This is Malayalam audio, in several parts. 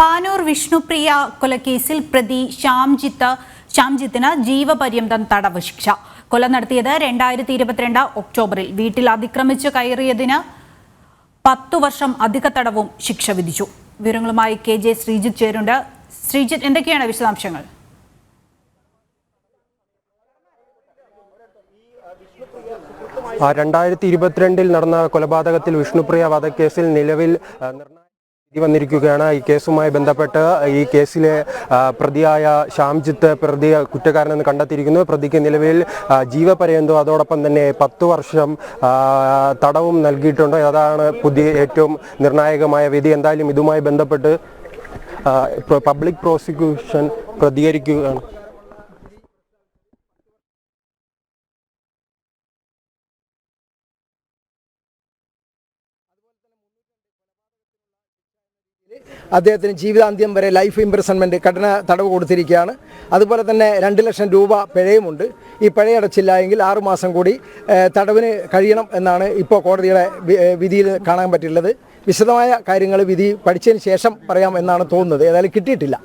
പാനൂർ വിഷ്ണുപ്രിയ കൊലക്കേസിൽ പ്രതി ശ്യാംജിത്ത് ശ്യാംജിത്തിന് ജീവപര്യന്തം തടവ് ശിക്ഷ കൊല നടത്തിയത് രണ്ടായിരത്തി ഇരുപത്തിരണ്ട് ഒക്ടോബറിൽ. വീട്ടിൽ അതിക്രമിച്ച് കയറിയതിന് പത്തു വർഷം അധിക തടവും ശിക്ഷ വിധിച്ചു. വിവരങ്ങളുമായി കെ ജെ ശ്രീജിത്ത് ചേരുണ്ട് ശ്രീജിത്ത് എന്തൊക്കെയാണ് വിശദാംശങ്ങൾ? രണ്ടായിരത്തി ഇരുപത്തിരണ്ടിൽ നടന്ന കൊലപാതകത്തിൽ വിഷ്ണുപ്രിയ വധക്കേസിൽ നിലവിൽ വിധി വന്നിരിക്കുകയാണ്. ഈ കേസുമായി ബന്ധപ്പെട്ട് ഈ കേസിലെ പ്രതിയായ ശ്യാംജിത്ത് പ്രതി കുറ്റക്കാരനെന്ന് കണ്ടെത്തിയിരിക്കുന്നു. പ്രതിക്ക് നിലവിൽ ജീവപര്യന്തം അതോടൊപ്പം തന്നെ പത്തു വർഷം തടവും നൽകിയിട്ടുണ്ട്. അതാണ് പുതിയ ഏറ്റവും നിർണായകമായ വിധി. എന്തായാലും ഇതുമായി ബന്ധപ്പെട്ട് പബ്ലിക് പ്രോസിക്യൂഷൻ പ്രതികരിക്കുകയാണ്. അദ്ദേഹത്തിന് ജീവിതാന്ത്യം വരെ ലൈഫ് ഇംപ്രസൺമെന്റ് കഠിന തടവ് കൊടുത്തിരിക്കുകയാണ്. അതുപോലെ തന്നെ രണ്ട് ലക്ഷം രൂപ പിഴയുമുണ്ട്. ഈ പിഴയടച്ചില്ല എങ്കിൽ ആറുമാസം കൂടി തടവിന് കഴിയണം എന്നാണ് ഇപ്പോൾ കോടതിയുടെ വിധിയിൽ കാണാൻ പറ്റിയിട്ടുള്ളത്. വിശദമായ കാര്യങ്ങൾ വിധി പഠിച്ചതിന് ശേഷം പറയാം എന്നാണ് തോന്നുന്നത്. ഏതായാലും കിട്ടിയിട്ടില്ല.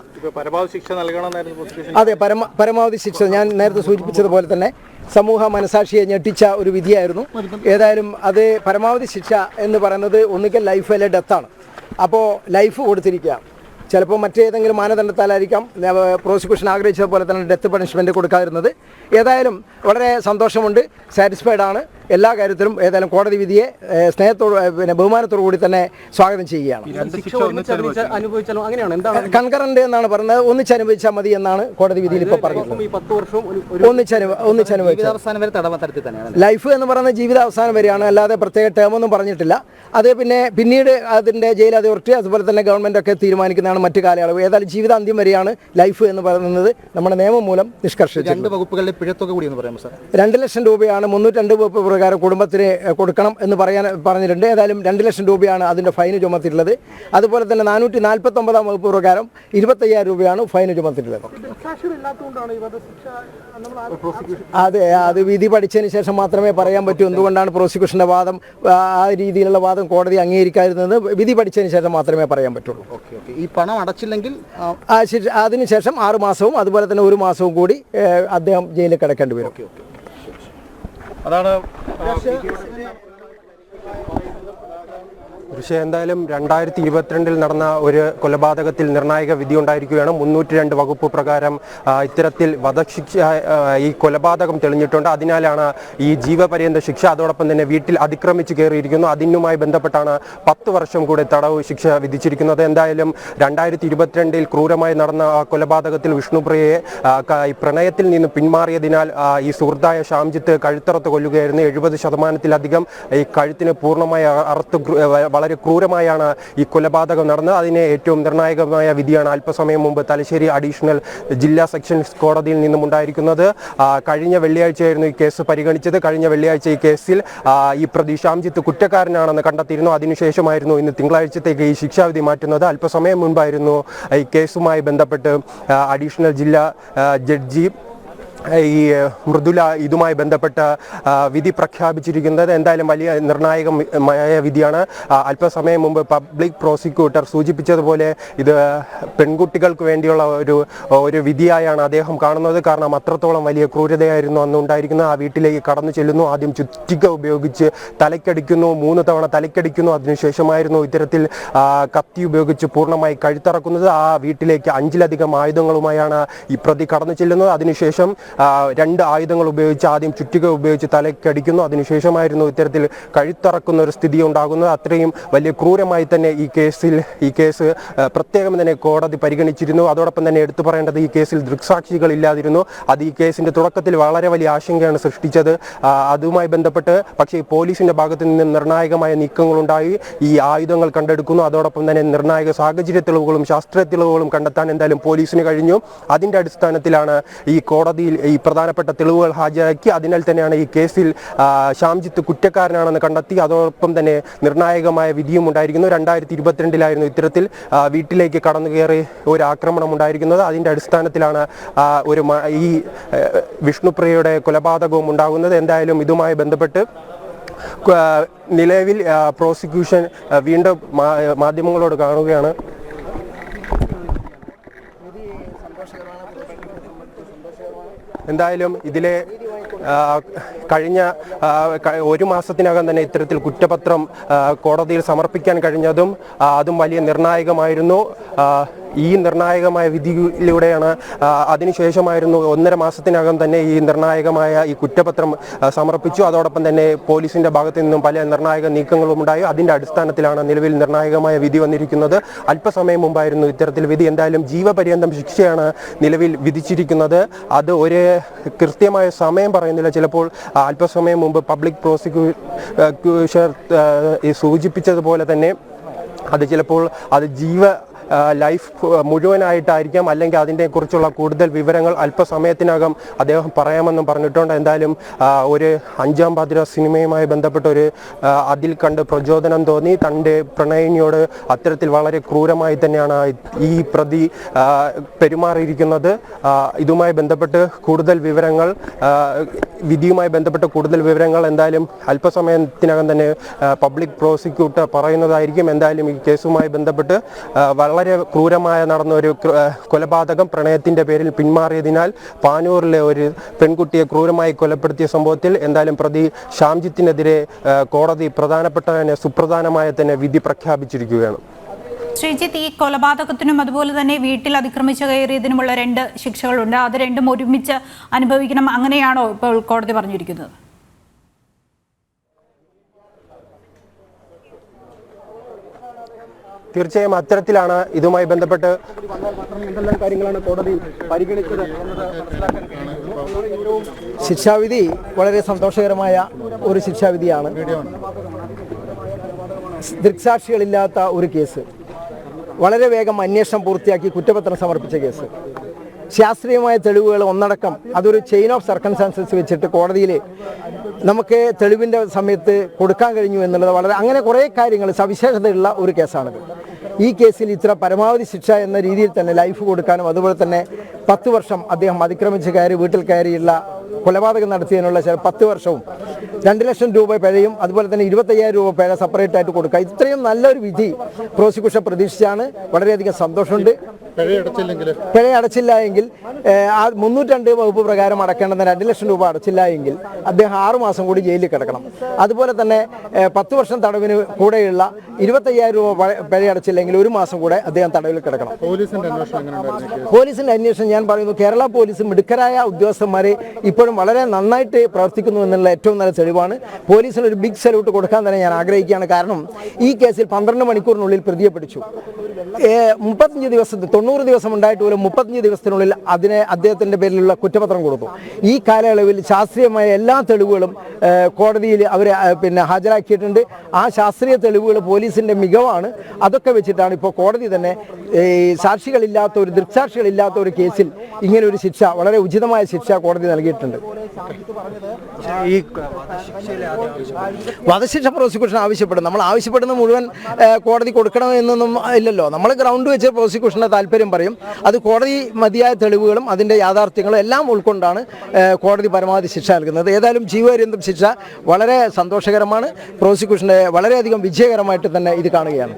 അതെ പരമ പരമാവധി ശിക്ഷ ഞാൻ നേരത്തെ സൂചിപ്പിച്ചതുപോലെ തന്നെ സമൂഹ മനസാക്ഷിയെ ഞെട്ടിച്ച ഒരു വിധിയായിരുന്നു. ഏതായാലും അത് പരമാവധി ശിക്ഷ എന്ന് പറയുന്നത് ഒന്നുകിൽ ലൈഫ് അല്ലെ ഡെത്താണ് അപ്പോൾ ലൈഫ് കൊടുത്തിരിക്കുക ചിലപ്പോൾ മറ്റേതെങ്കിലും മാനദണ്ഡത്താലായിരിക്കാം പ്രോസിക്യൂഷൻ ആഗ്രഹിച്ചത് പോലെ തന്നെ ഡെത്ത് പണിഷ്മെന്റ് കൊടുക്കാതിരുന്നത്. ഏതായാലും വളരെ സന്തോഷമുണ്ട് സാറ്റിസ്ഫൈഡ് ആണ്. എല്ലാ കാര്യത്തിലും ഏതായാലും കോടതി വിധിയെ സ്നേഹത്തോട് പിന്നെ ബഹുമാനത്തോടു കൂടി തന്നെ സ്വാഗതം ചെയ്യുകയാണ്. അനുഭവിച്ചാലും അങ്ങനെയാണ്. എന്താണ്? കൺകറന്റ് എന്നാണ് പറയുന്നത് ഒന്നിച്ചനുഭവിച്ചാൽ മതി എന്നാണ് കോടതി വിധിയിൽ ഇപ്പോൾ പറഞ്ഞിട്ടുള്ളത്. തടവ തന്നെയാണ് ലൈഫ് എന്ന് പറയുന്നത് ജീവിതാവസാനം വരെയാണ്. അല്ലാതെ പ്രത്യേക ടേം ഒന്നും പറഞ്ഞിട്ടില്ല. അത് പിന്നെ പിന്നീട് അതിന്റെ ജയിൽ അതോറിറ്റി അതുപോലെ തന്നെ ഗവൺമെന്റ് ഒക്കെ തീരുമാനിക്കുന്നതാണ് മറ്റു കാലയളവ്. ഏതായാലും ജീവിതാന്ത്യം വരെയാണ് ലൈഫ് എന്ന് പറയുന്നത് നമ്മുടെ നിയമം മൂലം നിഷ്കർഷിച്ചു രണ്ട് വകുപ്പുകളിലെ പിഴത്തുക കൂടി എന്ന് പറയാമോ സാർ രണ്ട് ലക്ഷം രൂപയാണ് മുന്നൂറ്റി രണ്ട് വകുപ്പ് പ്രകാരം കുടുംബത്തിന് കൊടുക്കണം എന്ന് പറയാൻ പറഞ്ഞിട്ടുണ്ട്. ഏതായാലും രണ്ട് ലക്ഷം രൂപയാണ് അതിന്റെ ഫൈന് ചുമത്തിയിട്ടുള്ളത്. അതുപോലെ തന്നെ നാനൂറ്റി നാൽപ്പത്തി ഒമ്പതാം വകുപ്പ് പ്രകാരം ഇരുപത്തയ്യായിരം രൂപയാണ് ഫൈന് ചുമത്തിയിട്ടുള്ളത്. അതെ അത് വിധി പഠിച്ചതിന് ശേഷം മാത്രമേ പറയാൻ പറ്റൂ. എന്തുകൊണ്ടാണ് പ്രോസിക്യൂഷന്റെ വാദം ആ രീതിയിലുള്ള വാദം കോടതി അംഗീകരിക്കാതിരുന്നത്? വിധി പഠിച്ചതിന് ശേഷം മാത്രമേ പറയാൻ പറ്റുള്ളൂ. Okay okay. ഈ പണം അടച്ചില്ലെങ്കിൽ അതിനുശേഷം ആറ് മാസവും അതുപോലെ തന്നെ ഒരു മാസവും കൂടി അദ്ദേഹം ജയിലിൽ കിടക്കേണ്ടി വരും. അതാണ് പക്ഷേ എന്തായാലും രണ്ടായിരത്തി ഇരുപത്തിരണ്ടിൽ നടന്ന ഒരു കൊലപാതകത്തിൽ നിർണായക വിധി ഉണ്ടായിരിക്കുകയാണ് മുന്നൂറ്റി രണ്ട് വകുപ്പ് പ്രകാരം ഇത്തരത്തിൽ വധശിക്ഷ ഈ കൊലപാതകം തെളിഞ്ഞിട്ടുണ്ട്. അതിനാലാണ് ഈ ജീവപര്യന്ത ശിക്ഷ അതോടൊപ്പം തന്നെ വീട്ടിൽ അതിക്രമിച്ച് കയറിയിരിക്കുന്നു. അതിനുമായി ബന്ധപ്പെട്ടാണ് പത്ത് വർഷം കൂടി തടവ് ശിക്ഷ വിധിച്ചിരിക്കുന്നത്. എന്തായാലും രണ്ടായിരത്തി ഇരുപത്തിരണ്ടിൽ ക്രൂരമായി നടന്ന കൊലപാതകത്തിൽ വിഷ്ണുപ്രിയയെ പ്രണയത്തിൽ നിന്ന് പിന്മാറിയതിനാൽ ഈ സുഹൃത്തായ ഷാംജിത്ത് കഴുത്തറത്ത് കൊല്ലുകയായിരുന്നു. എഴുപത് ശതമാനത്തിലധികം ഈ കഴുത്തിന് പൂർണമായി അറുത്ത് ക്രൂ- വ- വളരെ ക്രൂരമായാണ് ഈ കൊലപാതകം നടന്നത്. അതിന് ഏറ്റവും നിർണായകമായ വിധിയാണ് അല്പസമയം മുമ്പ് തലശ്ശേരി അഡീഷണൽ ജില്ലാ സെക്ഷൻസ് കോടതിയിൽ നിന്നും ഉണ്ടായിരിക്കുന്നത്. കഴിഞ്ഞ വെള്ളിയാഴ്ചയായിരുന്നു ഈ കേസ് പരിഗണിച്ചത്. കഴിഞ്ഞ വെള്ളിയാഴ്ച ഈ കേസിൽ ഈ പ്രതി ഷാംജിത്ത് കുറ്റക്കാരനാണെന്ന് കണ്ടെത്തിയിരുന്നു. അതിനുശേഷമായിരുന്നു ഇന്ന് തിങ്കളാഴ്ചത്തേക്ക് ഈ ശിക്ഷാവിധി മാറ്റുന്നത്. അല്പസമയം മുൻപായിരുന്നു ഈ കേസുമായി ബന്ധപ്പെട്ട് അഡീഷണൽ ജില്ലാ ജഡ്ജി ഈ മൃദുല ഇതുമായി ബന്ധപ്പെട്ട വിധി പ്രഖ്യാപിച്ചിരിക്കുന്നത് എന്തായാലും വലിയ നിർണായകമായ വിധിയാണ്. അല്പസമയം മുമ്പ് പബ്ലിക് പ്രോസിക്യൂട്ടർ സൂചിപ്പിച്ചതുപോലെ ഇത് പെൺകുട്ടികൾക്ക് വേണ്ടിയുള്ള ഒരു ഒരു വിധിയായാണ് അദ്ദേഹം കാണുന്നത്. കാരണം അത്രത്തോളം വലിയ ക്രൂരതയായിരുന്നു അന്ന് ഉണ്ടായിരിക്കുന്നത്. ആ വീട്ടിലേക്ക് കടന്നു ചെല്ലുന്നു. ആദ്യം ചുറ്റിക ഉപയോഗിച്ച് തലക്കടിക്കുന്നു മൂന്ന് തവണ തലക്കടിക്കുന്നു അതിനുശേഷമായിരുന്നു ഇത്തരത്തിൽ കത്തി ഉപയോഗിച്ച് പൂർണമായി കഴുത്തറക്കുന്നത്. ആ വീട്ടിലേക്ക് അഞ്ചിലധികം ആയുധങ്ങളുമായാണ് ഈ പ്രതി കടന്നു ചെല്ലുന്നത്. അതിനുശേഷം രണ്ട് ആയുധങ്ങൾ ഉപയോഗിച്ച് ആദ്യം ചുറ്റിക ഉപയോഗിച്ച് തലക്കടിക്കുന്നു അതിനുശേഷമായിരുന്നു ഇത്തരത്തിൽ കഴുത്തറക്കുന്ന ഒരു സ്ഥിതി ഉണ്ടാകുന്നത്. അത്രയും വലിയ ക്രൂരമായി തന്നെ ഈ കേസിൽ ഈ കേസ് പ്രത്യേകം തന്നെ കോടതി പരിഗണിച്ചിരുന്നു. അതോടൊപ്പം തന്നെ എടുത്തു പറയേണ്ടത് ഈ കേസിൽ ദൃക്സാക്ഷികൾ ഇല്ലാതിരുന്നു. അത് ഈ കേസിന്റെ തുടക്കത്തിൽ വളരെ വലിയ ആശങ്കയാണ് സൃഷ്ടിച്ചത്. അതുമായി ബന്ധപ്പെട്ട് പക്ഷേ പോലീസിന്റെ ഭാഗത്ത് നിന്ന് നിർണായകമായ നീക്കങ്ങളുണ്ടായി. ഈ ആയുധങ്ങൾ കണ്ടെടുക്കുന്നു. അതോടൊപ്പം തന്നെ നിർണായക സാഹചര്യ തെളിവുകളും ശാസ്ത്രീയ തെളിവുകളും കണ്ടെത്താൻ എന്തായാലും പോലീസിന് കഴിഞ്ഞു. അതിന്റെ അടിസ്ഥാനത്തിലാണ് ഈ കോടതിയിൽ ഈ പ്രധാനപ്പെട്ട തെളിവുകൾ ഹാജരാക്കി അതിനാൽ തന്നെയാണ് ഈ കേസിൽ ഷാംജിത്ത് കുറ്റക്കാരനാണെന്ന് കണ്ടെത്തി. അതോടൊപ്പം തന്നെ നിർണായകമായ വിധിയും ഉണ്ടായിരിക്കുന്നു. രണ്ടായിരത്തി ഇരുപത്തിരണ്ടിലായിരുന്നു ഇത്തരത്തിൽ വീട്ടിലേക്ക് കടന്നു കയറി ഒരു ആക്രമണം ഉണ്ടായിരിക്കുന്നത്. അതിന്റെ അടിസ്ഥാനത്തിലാണ് ഒരു ഈ വിഷ്ണുപ്രിയയുടെ കൊലപാതകവും ഉണ്ടാകുന്നത്. എന്തായാലും ഇതുമായി ബന്ധപ്പെട്ട് നിലവിൽ പ്രോസിക്യൂഷൻ വീണ്ടും മാധ്യമങ്ങളോട് കാണുകയാണ്. എന്തായാലും ഇതിലെ കഴിഞ്ഞ ഒരു മാസത്തിനകം തന്നെ ഇത്തരത്തിൽ കുറ്റപത്രം കോടതിയിൽ സമർപ്പിക്കാൻ കഴിഞ്ഞതും അതും വലിയ നിർണായകമായിരുന്നു. ഈ നിർണായകമായ വിധിയിലൂടെയാണ് അതിനുശേഷമായിരുന്നു ഒന്നര മാസത്തിനകം തന്നെ ഈ നിർണായകമായ ഈ കുറ്റപത്രം സമർപ്പിച്ചു. അതോടൊപ്പം തന്നെ പോലീസിന്റെ ഭാഗത്തു നിന്നും പല നിർണായക നീക്കങ്ങളും ഉണ്ടായി. അതിന്റെ അടിസ്ഥാനത്തിലാണ് നിലവിൽ നിർണായകമായ വിധി വന്നിരിക്കുന്നത്. അല്പസമയം മുമ്പായിരുന്നു ഇത്തരത്തിൽ വിധി എന്തായാലും ജീവപര്യന്തം ശിക്ഷയാണ് നിലവിൽ വിധിച്ചിരിക്കുന്നത്. അത് ഒരു കൃത്യമായ സമയം പറയുന്നില്ല. ചിലപ്പോൾ അല്പസമയം മുമ്പ് പബ്ലിക് പ്രോസിക്യൂഷർ സൂചിപ്പിച്ചതുപോലെ തന്നെ അത് ചിലപ്പോൾ അത് ജീവ ലൈഫ് മുഴുവനായിട്ടായിരിക്കാം അല്ലെങ്കിൽ അതിനെ കുറിച്ചുള്ള കൂടുതൽ വിവരങ്ങൾ അല്പസമയത്തിനകം അദ്ദേഹം പറയാമെന്നും പറഞ്ഞിട്ടുണ്ട്. എന്തായാലും ഒരു അഞ്ചാം പാതിര സിനിമയുമായി ബന്ധപ്പെട്ട ഒരു അതിൽ കണ്ട് പ്രചോദനം തോന്നി. തന്റെ പ്രണയിനിയോട് അത്തരത്തിൽ വളരെ ക്രൂരമായി തന്നെയാണ് ഈ പ്രതി പെരുമാറിയിരിക്കുന്നത്. ഇതുമായി ബന്ധപ്പെട്ട് കൂടുതൽ വിവരങ്ങൾ വിധിയുമായി ബന്ധപ്പെട്ട കൂടുതൽ വിവരങ്ങൾ എന്തായാലും അല്പസമയത്തിനകം തന്നെ പബ്ലിക് പ്രോസിക്യൂട്ടർ പറയുന്നതായിരിക്കും. എന്തായാലും ഈ കേസുമായി ബന്ധപ്പെട്ട് ആ, വളരെ ക്രൂരമായ നടന്ന ഒരു കൊലപാതകം പ്രണയത്തിന്റെ പേരിൽ പിന്മാറിയതിനാൽ പാനൂരിലെ ഒരു പെൺകുട്ടിയെ ക്രൂരമായി കൊലപ്പെടുത്തിയ സംഭവത്തിൽ എന്തായാലും പ്രതി ഷാംജിത്തിനെതിരെ കോടതി പ്രധാനപ്പെട്ട തന്നെ സുപ്രധാനമായ തന്നെ വിധി പ്രഖ്യാപിച്ചിരിക്കുകയാണ്. ശ്രീജിത്ത് ഈ കൊലപാതകത്തിനും അതുപോലെ തന്നെ വീട്ടിൽ അതിക്രമിച്ച് കയറിയതിനുമുള്ള രണ്ട് ശിക്ഷകളുണ്ട്. അത് രണ്ടും ഒരുമിച്ച് അനുഭവിക്കണം അങ്ങനെയാണോ ഇപ്പോൾ കോടതി പറഞ്ഞിരിക്കുന്നത്? തീർച്ചയായും അത്തരത്തിലാണ് ഇതുമായി ബന്ധപ്പെട്ട് എന്തെല്ലാം കാര്യങ്ങളാണ് കോടതി പരിഗണിച്ചത് ശിക്ഷാവിധി വളരെ സന്തോഷകരമായ ഒരു ശിക്ഷാവിധിയാണ്. ദൃക്സാക്ഷികളില്ലാത്ത ഒരു കേസ്. വളരെ വേഗം അന്വേഷണം പൂർത്തിയാക്കി കുറ്റപത്രം സമർപ്പിച്ച കേസ്. ശാസ്ത്രീയമായ തെളിവുകൾ ഒന്നടക്കം അതൊരു ചെയിൻ ഓഫ് സർക്കംസ്റ്റാൻസസ് വെച്ചിട്ട് കോടതിയിൽ നമുക്ക് തെളിവിന്റെ സമയത്ത് കൊടുക്കാൻ കഴിഞ്ഞു എന്നുള്ളത് വളരെ അങ്ങനെ കുറേ കാര്യങ്ങൾ സവിശേഷതയുള്ള ഒരു കേസാണിത്. ഈ കേസിൽ ഇത്ര പരമാവധി ശിക്ഷ എന്ന രീതിയിൽ തന്നെ ലൈഫ് കൊടുക്കാനും അതുപോലെ തന്നെ പത്ത് വർഷം അദ്ദേഹം അതിക്രമിച്ച് കയറി വീട്ടിൽ കയറിയുള്ള കൊലപാതകം നടത്തിയതിനുള്ള പത്ത് വർഷവും രണ്ട് ലക്ഷം രൂപ പിഴയും അതുപോലെ തന്നെ ഇരുപത്തയ്യായിരം രൂപ പിഴ സെപ്പറേറ്റ് ആയിട്ട് കൊടുക്കുക. ഇത്രയും നല്ലൊരു വിധി പ്രോസിക്യൂഷൻ പ്രതീക്ഷിച്ചാണ് വളരെയധികം സന്തോഷമുണ്ട്. പിഴ അടച്ചില്ല എങ്കിൽ ആ മുന്നൂറ്റി വകുപ്പ് പ്രകാരം അടക്കേണ്ടുന്ന രണ്ട് ലക്ഷം രൂപ അടച്ചില്ല എങ്കിൽ അദ്ദേഹം ആറു മാസം കൂടി ജയിലിൽ കിടക്കണം. അതുപോലെ തന്നെ പത്ത് വർഷം തടവിന് കൂടെയുള്ള ഇരുപത്തയ്യായിരം രൂപ പഴ- അടച്ചില്ലെങ്കിൽ ഒരു മാസം കൂടെ അദ്ദേഹം തടവിൽ കിടക്കണം. പോലീസിന്റെ അന്വേഷണം ഞാൻ പറയുന്നു കേരള പോലീസ് മിടുക്കരായ ഉദ്യോഗസ്ഥന്മാരെ ഇപ്പോഴും വളരെ നന്നായിട്ട് പ്രവർത്തിക്കുന്നു എന്നുള്ള ഏറ്റവും നല്ല തെളിവാണ്. പോലീസിന് ഒരു ബിഗ് സല്യൂട്ട് കൊടുക്കാൻ തന്നെ ഞാൻ ആഗ്രഹിക്കുകയാണ്. കാരണം ഈ കേസിൽ പന്ത്രണ്ട് മണിക്കൂറിനുള്ളിൽ പ്രതിയെ പിടിച്ചു. മുപ്പത്തഞ്ച് ദിവസത്തിൽ തൊണ്ണൂറ് ദിവസം ഉണ്ടായിട്ട് പോലും മുപ്പത്തഞ്ച് ദിവസത്തിനുള്ളിൽ അതിനെ അദ്ദേഹത്തിന്റെ പേരിലുള്ള കുറ്റപത്രം കൊടുത്തു. ഈ കാലയളവിൽ ശാസ്ത്രീയമായ എല്ലാ തെളിവുകളും കോടതിയിൽ അവർ പിന്നെ ഹാജരാക്കിയിട്ടുണ്ട്. ആ ശാസ്ത്രീയ തെളിവുകൾ പോലീസിന്റെ മികവാണ്. അതൊക്കെ വെച്ചിട്ടാണ് ഇപ്പോൾ കോടതി തന്നെ ഈ സാക്ഷികളില്ലാത്ത ഒരു ദൃക്സാക്ഷികളില്ലാത്ത ഒരു കേസിൽ ഇങ്ങനെ ഒരു ശിക്ഷ വളരെ ഉചിതമായ ശിക്ഷ കോടതി നൽകിയിട്ടുണ്ട്. ഈ വധശിക്ഷ പ്രോസിക്യൂഷൻ ആവശ്യപ്പെടും. നമ്മൾ ആവശ്യപ്പെടുന്ന മുഴുവൻ കോടതി കൊടുക്കണമെന്നൊന്നും ഇല്ലല്ലോ. നമ്മൾ ഗ്രൗണ്ട് വെച്ച് പ്രോസിക്യൂഷന്റെ താല്പര്യം പറയും. അത് കോടതി മതിയായ തെളിവുകളും അതിന്റെ യാഥാർത്ഥ്യങ്ങളും എല്ലാം ഉൾക്കൊണ്ടാണ് കോടതി പരമാവധി ശിക്ഷ നൽകുന്നത്. ഏതായാലും ജീവപര്യന്തം ശിക്ഷ വളരെ സന്തോഷകരമാണ്. പ്രോസിക്യൂഷന്റെ വളരെയധികം വിജയകരമായിട്ട് തന്നെ ഇത് കാണുകയാണ്.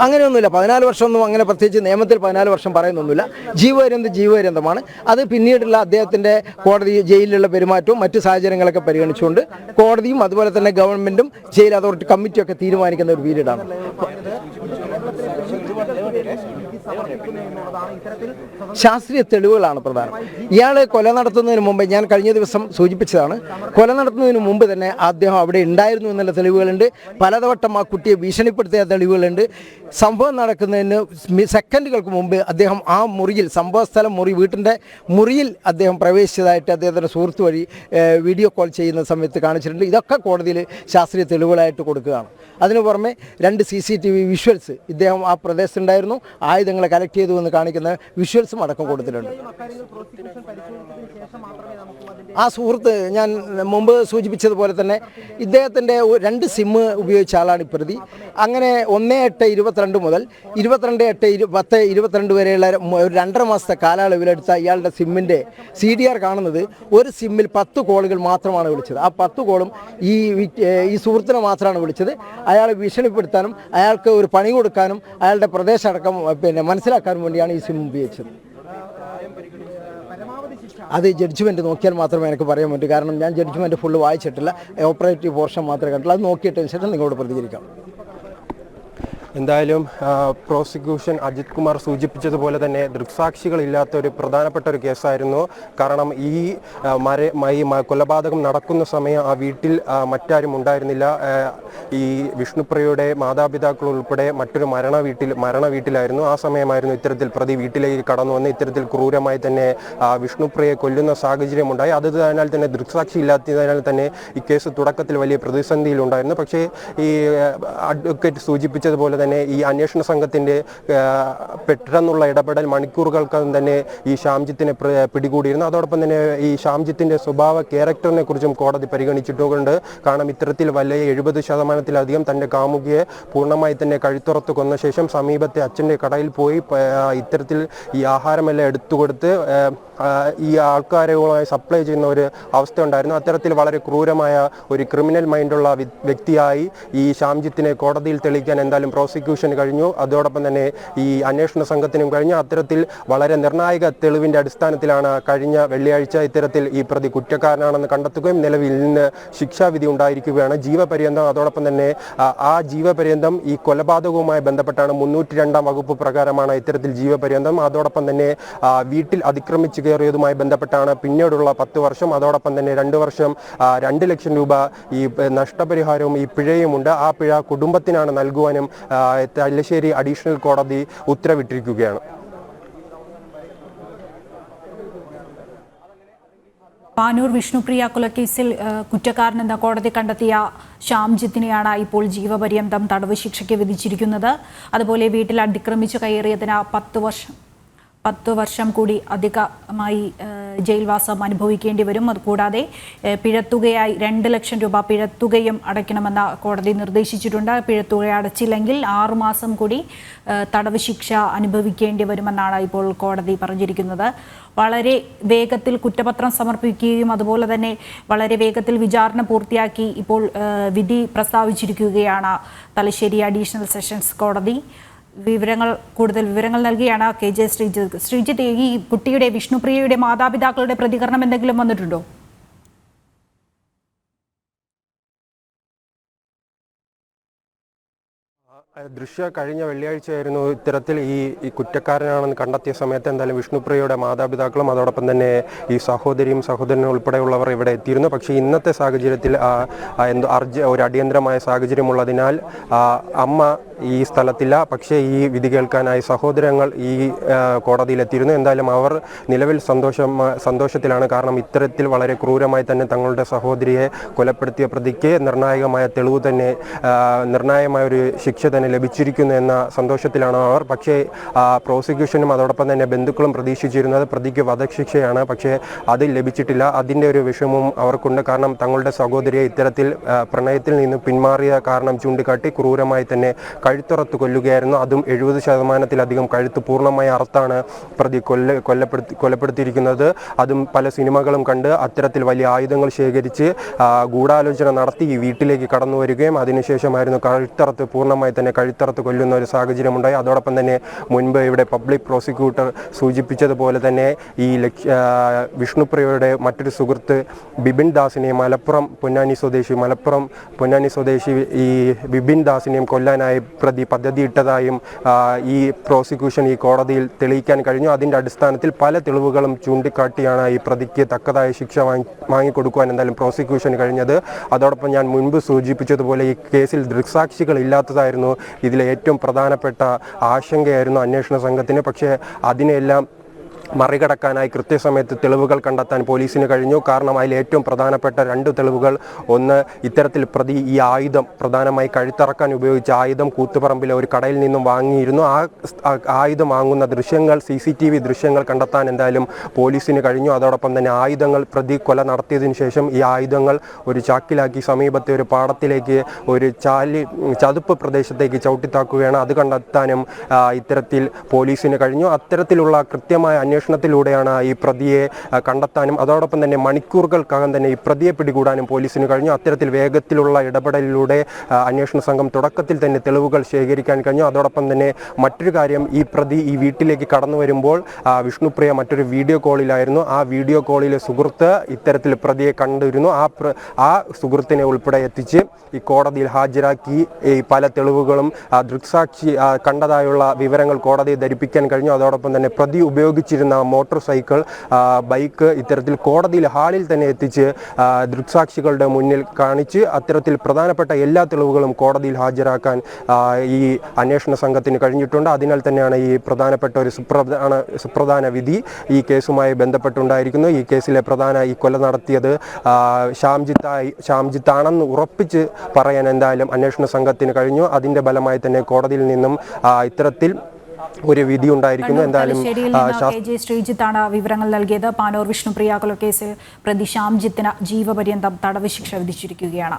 അങ്ങനെയൊന്നുമില്ല. പതിനാല് വർഷമൊന്നും അങ്ങനെ പ്രത്യേകിച്ച് നിയമത്തിൽ പതിനാല് വർഷം പറയുന്നൊന്നുമില്ല. ജീവപര്യന്തം ജീവപര്യന്തമാണ്. അത് പിന്നീടുള്ള അദ്ദേഹത്തിന്റെ കോടതി ജയിലിലുള്ള പെരുമാറ്റവും മറ്റു സാഹചര്യങ്ങളൊക്കെ പരിഗണിച്ചുകൊണ്ട് കോടതിയും അതുപോലെ തന്നെ ഗവൺമെന്റും ജയിൽ അതോറിറ്റി കമ്മിറ്റിയൊക്കെ തീരുമാനിക്കുന്ന ഒരു പീരീഡാണ്. ശാസ്ത്രീയ തെളിവുകളാണ് പ്രധാനം. ഇയാളെ കൊല നടത്തുന്നതിന് മുമ്പ് ഞാൻ കഴിഞ്ഞ ദിവസം സൂചിപ്പിച്ചതാണ് കൊല നടത്തുന്നതിന് മുമ്പ് തന്നെ അദ്ദേഹം അവിടെ ഉണ്ടായിരുന്നു എന്നുള്ള തെളിവുകളുണ്ട്. പലതവട്ടം ആ കുട്ടിയെ ഭീഷണിപ്പെടുത്തിയ തെളിവുകളുണ്ട്. സംഭവം നടക്കുന്നതിന് സെക്കൻഡുകൾക്ക് മുമ്പ് അദ്ദേഹം ആ മുറിയിൽ സംഭവ സ്ഥലം മുറി വീട്ടിന്റെ മുറിയിൽ അദ്ദേഹം പ്രവേശിച്ചതായിട്ട് അദ്ദേഹത്തിന്റെ സുഹൃത്ത് വഴി വീഡിയോ കോൾ ചെയ്യുന്ന സമയത്ത് കാണിച്ചിട്ടുണ്ട്. ഇതൊക്കെ കോടതിയിൽ ശാസ്ത്രീയ തെളിവുകളായിട്ട് കൊടുക്കുകയാണ്. അതിനു പുറമെ രണ്ട് C C T V visuals ഇദ്ദേഹം ആ പ്രദേശത്തുണ്ടായിരുന്നു ആയുധങ്ങൾ കളക്ട് ചെയ്തു എന്ന് കാണിക്കുന്ന വിഷ്വൽസും അടക്കം കൊടുത്തിട്ടുണ്ട്. ആ സുഹൃത്ത് ഞാൻ മുമ്പ് സൂചിപ്പിച്ചതുപോലെ തന്നെ ഇദ്ദേഹത്തിന്റെ രണ്ട് സിമ്മ് ഉപയോഗിച്ച ആളാണ് പ്രതി. അങ്ങനെ ഒന്ന് എട്ട് ഇരുപത്തി ഇരുപത്തിരണ്ട് മുതൽ ഇരുപത്തിരണ്ട് എട്ട് ഇരു പത്ത് ഇരുപത്തിരണ്ട് വരെയുള്ള ഒരു രണ്ടര മാസത്തെ കാലയളവിലെടുത്ത ഇയാളുടെ സിമ്മിന്റെ സി ഡി ആർ കാണുന്നത് ഒരു സിമ്മിൽ പത്ത് കോളുകൾ മാത്രമാണ് വിളിച്ചത്. ആ പത്ത് കോളും ഈ ഈ സുഹൃത്തിനെ മാത്രമാണ് വിളിച്ചത്. അയാളെ ഭീഷണിപ്പെടുത്താനും അയാൾക്ക് ഒരു പണി കൊടുക്കാനും അയാളുടെ പ്രദേശം അടക്കം പിന്നെ മനസ്സിലാക്കാൻ വേണ്ടിയാണ് ഈ സിം ഉപയോഗിച്ചത്. അത് ജഡ്ജ്മെന്റ് നോക്കിയാൽ മാത്രമേ എനിക്ക് പറയാൻ പറ്റൂ. കാരണം ഞാൻ ജഡ്ജ്മെന്റ് ഫുള്ള് വായിച്ചിട്ടില്ല. ഓപ്പറേറ്റീവ് പോർഷൻ മാത്രമേ കണ്ടിട്ടുള്ളൂ. അത് നോക്കിയിട്ടതിന് ശേഷം നിങ്ങളോട് പ്രതികരിക്കാം. എന്തായാലും പ്രോസിക്യൂഷൻ അജിത് കുമാർ സൂചിപ്പിച്ചതുപോലെ തന്നെ ദൃക്സാക്ഷികളില്ലാത്ത ഒരു പ്രധാനപ്പെട്ട ഒരു കേസായിരുന്നു. കാരണം ഈ മര ഈ കൊലപാതകം നടക്കുന്ന സമയം ആ വീട്ടിൽ മറ്റാരും ഉണ്ടായിരുന്നില്ല. ഈ വിഷ്ണുപ്രിയയുടെ മാതാപിതാക്കൾ ഉൾപ്പെടെ മറ്റൊരു മരണ വീട്ടിൽ മരണ വീട്ടിലായിരുന്നു. ആ സമയമായിരുന്നു ഇത്തരത്തിൽ പ്രതി വീട്ടിലേക്ക് കടന്നു വന്ന് ഇത്തരത്തിൽ ക്രൂരമായി തന്നെ ആ, വിഷ്ണുപ്രിയയെ കൊല്ലുന്ന സാഹചര്യമുണ്ടായി. അത് അതിനാൽ തന്നെ ദൃക്സാക്ഷി ഇല്ലാത്തതിനാൽ തന്നെ ഈ കേസ് തുടക്കത്തിൽ വലിയ പ്രതിസന്ധിയിലുണ്ടായിരുന്നു. പക്ഷേ ഈ അഡ്വക്കേറ്റ് സൂചിപ്പിച്ചതുപോലെ തന്നെ ഈ അന്വേഷണ സംഘത്തിന്റെ പെട്ടെന്നുള്ള ഇടപെടൽ മണിക്കൂറുകൾക്കകം തന്നെ ഈ ഷാംജിത്തിനെ പിടികൂടിയിരുന്നു. അതോടൊപ്പം തന്നെ ഈ ഷാംജിത്തിന്റെ സ്വഭാവ ക്യാരക്ടറിനെ കുറിച്ചും കോടതി പരിഗണിച്ചിട്ടുണ്ട് കാരണം ഇത്തരത്തിൽ വലിയ എഴുപത് ശതമാനത്തിലധികം തന്റെ കാമുകിയെ പൂർണമായി തന്നെ കഴുത്തുറത്ത് കൊന്ന ശേഷം സമീപത്തെ അച്ഛന്റെ കടയിൽ പോയി ഇത്തരത്തിൽ ഈ ആഹാരമെല്ലാം എടുത്തുകൊടുത്ത് ഈ ആൾക്കാരുമായി സപ്ലൈ ചെയ്യുന്ന ഒരു അവസ്ഥ ഉണ്ടായിരുന്നു. അത്തരത്തിൽ വളരെ ക്രൂരമായ ഒരു ക്രിമിനൽ മൈൻഡുള്ള വ്യക്തിയായി ഈ ഷാംജിത്തിനെ കോടതിയിൽ തെളിയിക്കാൻ എന്തായാലും പ്രോസിക്യൂഷൻ കഴിഞ്ഞു. അതോടൊപ്പം തന്നെ ഈ അന്വേഷണ സംഘത്തിനും കഴിഞ്ഞു. അത്തരത്തിൽ വളരെ നിർണായക തെളിവിന്റെ അടിസ്ഥാനത്തിലാണ് കഴിഞ്ഞ വെള്ളിയാഴ്ച ഇത്തരത്തിൽ ഈ പ്രതി കുറ്റക്കാരനാണെന്ന് കണ്ടെത്തുകയും നിലവിൽ നിന്ന് ശിക്ഷാവിധി ഉണ്ടായിരിക്കുകയാണ്. ജീവപര്യന്തം അതോടൊപ്പം തന്നെ ആ, ജീവപര്യന്തം ഈ കൊലപാതകവുമായി ബന്ധപ്പെട്ടാണ് മുന്നൂറ്റി രണ്ടാം വകുപ്പ് പ്രകാരമാണ് ഇത്തരത്തിൽ ജീവപര്യന്തം. അതോടൊപ്പം തന്നെ വീട്ടിൽ അതിക്രമിച്ചു കയറിയതുമായി ബന്ധപ്പെട്ടാണ് പിന്നീടുള്ള പത്ത് വർഷം. അതോടൊപ്പം തന്നെ രണ്ട് വർഷം രണ്ട് ലക്ഷം രൂപ ഈ നഷ്ടപരിഹാരവും ഈ പിഴയുമുണ്ട്. ആ പിഴ കുടുംബത്തിനാണ് നൽകുവാനും തലശ്ശേരി അഡീഷണൽ കോടതി ഉത്തരവിട്ടിരിക്കുകയാണ്. പാനൂർ വിഷ്ണുപ്രിയ കൊലക്കേസിൽ കുറ്റക്കാരനെന്ന കോടതി കണ്ടെത്തിയ ശ്യാംജിത്തിനെയാണ് ഇപ്പോൾ ജീവപര്യന്തം തടവ് ശിക്ഷയ്ക്ക് വിധിച്ചിരിക്കുന്നത്. അതുപോലെ വീട്ടിൽ അതിക്രമിച്ച് കയറിയതിന് പത്ത് വർഷം പത്ത് വർഷം കൂടി അധികമായി ജയിൽവാസം അനുഭവിക്കേണ്ടി വരും. അതുകൂടാതെ കൂടാതെ പിഴത്തുകയായി രണ്ട് ലക്ഷം രൂപ പിഴത്തുകയും അടയ്ക്കണമെന്ന കോടതി നിർദ്ദേശിച്ചിട്ടുണ്ട്. പിഴത്തുക അടച്ചില്ലെങ്കിൽ ആറുമാസം കൂടി തടവ് ശിക്ഷ അനുഭവിക്കേണ്ടി വരുമെന്നാണ് ഇപ്പോൾ കോടതി പറഞ്ഞിരിക്കുന്നത്. വളരെ വേഗത്തിൽ കുറ്റപത്രം സമർപ്പിക്കുകയും അതുപോലെ തന്നെ വളരെ വേഗത്തിൽ വിചാരണ പൂർത്തിയാക്കി ഇപ്പോൾ വിധി പ്രസ്താവിച്ചിരിക്കുകയാണ് തലശ്ശേരി അഡീഷണൽ സെഷൻസ് കോടതി. വിവരങ്ങൾ കൂടുതൽ വിവരങ്ങൾ നൽകിയാണ് കെ ജെ ശ്രീജിത്ത്. ശ്രീജിത്ത് ഈ കുട്ടിയുടെ വിഷ്ണുപ്രിയയുടെ മാതാപിതാക്കളുടെ പ്രതികരണം എന്തെങ്കിലും വന്നിട്ടുണ്ടോ? ദൃശ്യ കഴിഞ്ഞ വെള്ളിയാഴ്ചയായിരുന്നു ഇത്തരത്തിൽ ഈ കുറ്റക്കാരനാണെന്ന് കണ്ടെത്തിയ സമയത്ത് എന്തായാലും വിഷ്ണുപ്രിയയുടെ മാതാപിതാക്കളും അതോടൊപ്പം തന്നെ ഈ സഹോദരിയും സഹോദരനും ഉൾപ്പെടെയുള്ളവർ ഇവിടെ എത്തിയിരുന്നു. പക്ഷേ ഇന്നത്തെ സാഹചര്യത്തിൽ എന്തോ അർജ ഒരു അടിയന്തരമായ സാഹചര്യമുള്ളതിനാൽ അമ്മ ഈ സ്ഥലത്തില്ല. പക്ഷേ ഈ വിധി കേൾക്കാനായി സഹോദരങ്ങൾ ഈ കോടതിയിലെത്തിയിരുന്നു. എന്തായാലും അവർ നിലവിൽ സന്തോഷം സന്തോഷത്തിലാണ്. കാരണം ഇത്തരത്തിൽ വളരെ ക്രൂരമായി തന്നെ തങ്ങളുടെ സഹോദരിയെ കൊലപ്പെടുത്തിയ പ്രതിക്ക് നിർണായകമായ തെളിവ് തന്നെ നിർണായകമായ ഒരു ശിക്ഷ തന്നെ ലഭിച്ചിരിക്കുന്നു എന്ന സന്തോഷത്തിലാണ് അവർ. പക്ഷേ പ്രോസിക്യൂഷനും അതോടൊപ്പം തന്നെ ബന്ധുക്കളും പ്രതീക്ഷിച്ചിരുന്നത് പ്രതിക്ക് വധശിക്ഷയാണ്. പക്ഷേ അത് ലഭിച്ചിട്ടില്ല. അതിന്റെ ഒരു വിഷമവും അവർക്കുണ്ട്. കാരണം തങ്ങളുടെ സഹോദരിയെ ഇത്തരത്തിൽ പ്രണയത്തിൽ നിന്ന് പിന്മാറിയ കാരണം ചൂണ്ടിക്കാട്ടി ക്രൂരമായി തന്നെ കഴുത്തുറത്ത് കൊല്ലുകയായിരുന്നു. അതും എഴുപത് ശതമാനത്തിലധികം കഴുത്ത് പൂർണമായി അറുത്താണ് പ്രതി കൊല്ല കൊല്ലപ്പെടുത്തി കൊലപ്പെടുത്തിയിരിക്കുന്നത്. അതും പല സിനിമകളും കണ്ട് അത്തരത്തിൽ വലിയ ആയുധങ്ങൾ ശേഖരിച്ച് ഗൂഢാലോചന നടത്തി വീട്ടിലേക്ക് കടന്നു വരികയും അതിനുശേഷമായിരുന്നു കഴുത്തറത്ത് പൂർണമായി തന്നെ കഴുത്തറത്ത് കൊല്ലുന്ന ഒരു സാഹചര്യമുണ്ടായി. അതോടൊപ്പം തന്നെ മുൻപ് ഇവിടെ പബ്ലിക് പ്രോസിക്യൂട്ടർ സൂചിപ്പിച്ചതുപോലെ തന്നെ ഈ വിഷ്ണുപ്രിയയുടെ മറ്റൊരു സുഹൃത്ത് ബിപിൻ ദാസിനെയും മലപ്പുറം പൊന്നാനി സ്വദേശി മലപ്പുറം പൊന്നാനി സ്വദേശി ഈ ബിപിൻ ദാസിനെയും കൊല്ലാനായി പ്രതി പദ്ധതിയിട്ടതായും ഈ പ്രോസിക്യൂഷൻ ഈ കോടതിയിൽ തെളിയിക്കാൻ കഴിഞ്ഞു. അതിന്റെ അടിസ്ഥാനത്തിൽ പല തെളിവുകളും ചൂണ്ടിക്കാട്ടിയാണ് ഈ പ്രതിക്ക് തക്കതായ ശിക്ഷ വാങ്ങി വാങ്ങിക്കൊടുക്കുവാൻ എന്തായാലും പ്രോസിക്യൂഷൻ കഴിഞ്ഞത്. അതോടൊപ്പം ഞാൻ മുൻപ് സൂചിപ്പിച്ചതുപോലെ ഈ കേസിൽ ദൃക്സാക്ഷികൾ ഇല്ലാത്തതായിരുന്നു. ഇതിലെ ഏറ്റവും പ്രധാനപ്പെട്ട ആശങ്കയായിരുന്നു അന്വേഷണ സംഘത്തിന്. പക്ഷേ അതിനെല്ലാം മറികടക്കാനായി കൃത്യസമയത്ത് തെളിവുകൾ കണ്ടെത്താൻ പോലീസിന് കഴിഞ്ഞു. കാരണം അതിൽ ഏറ്റവും പ്രധാനപ്പെട്ട രണ്ട് തെളിവുകൾ. ഒന്ന് ഇത്തരത്തിൽ പ്രതി ഈ ആയുധം പ്രധാനമായി കഴുത്തറക്കാൻ ഉപയോഗിച്ച ആയുധം കൂത്തുപറമ്പിലെ ഒരു കടയിൽ നിന്നും വാങ്ങിയിരുന്നു. ആ ആയുധം വാങ്ങുന്ന ദൃശ്യങ്ങൾ സി സി ടി വി ദൃശ്യങ്ങൾ കണ്ടെത്താൻ എന്തായാലും പോലീസിന് കഴിഞ്ഞു. അതോടൊപ്പം തന്നെ ആയുധങ്ങൾ പ്രതി കൊല നടത്തിയതിനു ശേഷം ഈ ആയുധങ്ങൾ ഒരു ചാക്കിലാക്കി സമീപത്തെ ഒരു പാടത്തിലേക്ക് ഒരു ചാലി ചതുപ്പ് പ്രദേശത്തേക്ക് ചവിട്ടിത്താക്കുകയാണ്. അത് കണ്ടെത്താനും ഇത്തരത്തിൽ പോലീസിന് കഴിഞ്ഞു. അത്തരത്തിലുള്ള കൃത്യമായ അന്വേഷണത്തിലൂടെയാണ് ഈ പ്രതിയെ കണ്ടെത്താനും അതോടൊപ്പം തന്നെ മണിക്കൂറുകൾക്കകം തന്നെ ഈ പ്രതിയെ പിടികൂടാനും പോലീസിന് കഴിഞ്ഞു. അത്തരത്തിൽ വേഗത്തിലുള്ള ഇടപെടലിലൂടെ അന്വേഷണ സംഘം തുടക്കത്തിൽ തന്നെ തെളിവുകൾ ശേഖരിക്കാൻ കഴിഞ്ഞു. അതോടൊപ്പം തന്നെ മറ്റൊരു കാര്യം ഈ പ്രതി ഈ വീട്ടിലേക്ക് കടന്നു വരുമ്പോൾ വിഷ്ണുപ്രിയ മറ്റൊരു വീഡിയോ കോളിലായിരുന്നു. ആ വീഡിയോ കോളിലെ സുഹൃത്ത് ഇത്തരത്തിൽ പ്രതിയെ കണ്ടിരുന്നു. ആ ആ സുഹൃത്തിനെ ഉൾപ്പെടെ എത്തിച്ച് ഈ കോടതിയിൽ ഹാജരാക്കി ഈ പല തെളിവുകളും ദൃക്സാക്ഷി കണ്ടതായുള്ള വിവരങ്ങൾ കോടതിയെ ധരിപ്പിക്കാൻ കഴിഞ്ഞു. അതോടൊപ്പം തന്നെ പ്രതി ഉപയോഗിച്ചിരുന്ന മോട്ടോർ സൈക്കിൾ ബൈക്ക് ഇത്തരത്തിൽ കോടതിയിൽ ഹാളിൽ തന്നെ എത്തിച്ച് ദൃക്സാക്ഷികളുടെ മുന്നിൽ കാണിച്ച് അത്തരത്തിൽ പ്രധാനപ്പെട്ട എല്ലാ തെളിവുകളും കോടതിയിൽ ഹാജരാക്കാൻ ഈ അന്വേഷണ സംഘത്തിന് കഴിഞ്ഞിട്ടുണ്ട്. അതിനാൽ തന്നെയാണ് ഈ പ്രധാനപ്പെട്ട ഒരു സുപ്രധാന സുപ്രധാന വിധി ഈ കേസുമായി ബന്ധപ്പെട്ടുണ്ടായിരിക്കുന്നു. ഈ കേസിലെ പ്രധാന ഈ കൊല നടത്തിയത് ശ്യാംജിത്തായി ശ്യാംജിത്താണെന്ന് ഉറപ്പിച്ച് പറയാൻ എന്തായാലും അന്വേഷണ സംഘത്തിന് കഴിഞ്ഞു. അതിന്റെ ഫലമായി തന്നെ കോടതിയിൽ നിന്നും ഇത്തരത്തിൽ ഒരു വിധി ഉണ്ടായിരിക്കുന്നു. എന്തായാലും ശ്രീജിത്താണ് വിവരങ്ങൾ നൽകിയത്. പാനൂർ വിഷ്ണുപ്രിയ കൊലക്കേസിൽ പ്രതി ശ്യാംജിത്തിന് ജീവപര്യന്തം തടവ് ശിക്ഷ വിധിച്ചിരിക്കുകയാണ്.